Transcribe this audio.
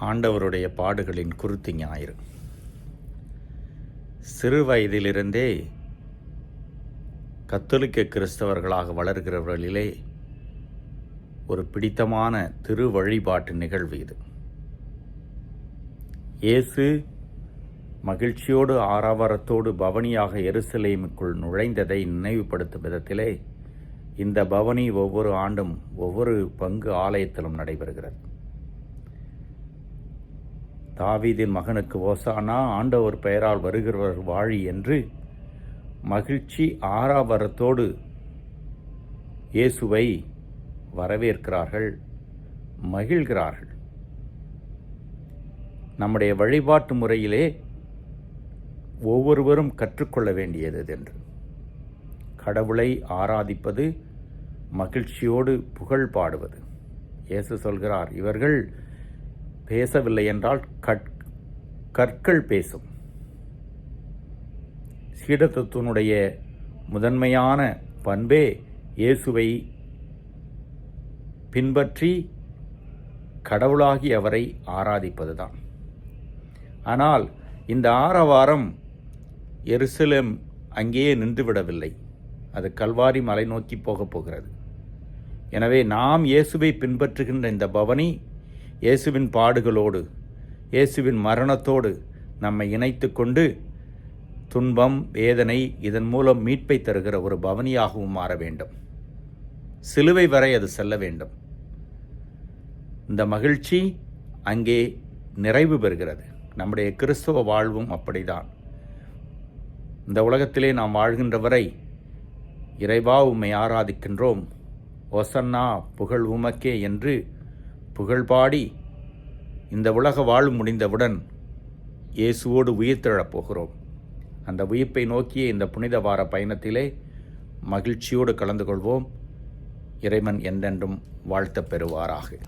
ஆண்டவருடைய பாடுகளின் குருத்தி ஞாயிறு. சிறு வயதிலிருந்தே கத்தோலிக்க கிறிஸ்தவர்களாக வளர்கிறவர்களிலே ஒரு பிடித்தமான திரு வழிபாட்டு நிகழ்வு இது. இயேசு மகிழ்ச்சியோடு ஆரவாரத்தோடு பவனியாக எருசலேமுக்குள் நுழைந்ததை நினைவுபடுத்தும் விதத்திலே இந்த பவனி ஒவ்வொரு ஆண்டும் ஒவ்வொரு பங்கு ஆலயத்திலும் நடைபெறுகிறது. தாவீதின் மகனுக்கு ஓசானா ஆண்டவர் பெயரால் வருகிறவர் வாழி என்று மகிழ்ச்சி ஆறாவரத்தோடு இயேசுவை வரவேற்கிறார்கள் மகிழ்கிறார்கள். நம்முடைய வழிபாட்டு முறையிலே ஒவ்வொருவரும் கற்றுக்கொள்ள வேண்டியது என்று. கடவுளை ஆராதிப்பது மகிழ்ச்சியோடு புகழ் பாடுவது. இயேசு சொல்கிறார் இவர்கள் பேசவில்லை என்றால் கற்கள் பேசும். சீடத்துவத்தினுடைய முதன்மையான பண்பே இயேசுவை பின்பற்றி கடவுளாகி அவரை ஆராதிப்பதுதான். ஆனால் இந்த ஆரவாரம் எருசலேம் அங்கேயே நின்றுவிடவில்லை. அது கல்வாரி மலை நோக்கி போகப் போகிறது. எனவே நாம் இயேசுவை பின்பற்றுகின்ற இந்த பவனி இயேசுவின் பாடுகளோடு இயேசுவின் மரணத்தோடு நம்மை இணைத்து கொண்டு துன்பம் வேதனை இதன் மூலம் மீட்பை தருகிற ஒரு பவனியாகவும் மாற வேண்டும். சிலுவை வரை அது செல்ல வேண்டும். இந்த மகிழ்ச்சி அங்கே நிறைவு பெறுகிறது. நம்முடைய கிறிஸ்தவ வாழ்வும் அப்படிதான். இந்த உலகத்திலே நாம் வாழ்கின்ற வரை இறைவா உம்மை ஆராதிக்கின்றோம். ஒசன்னா புகழ் உமக்கே என்று புகழ் பாடி இந்த உலக வாழ்வு முடிந்தவுடன் இயேசுவோடு உயிர்த்தெழப் போகிறோம். அந்த உயிர்ப்பை நோக்கிய இந்த புனித வார பயணத்திலே மகிழ்ச்சியோடு கலந்து கொள்வோம். இறைவன் என்றென்றும் வாழ்த்தப் பெறுவாராக.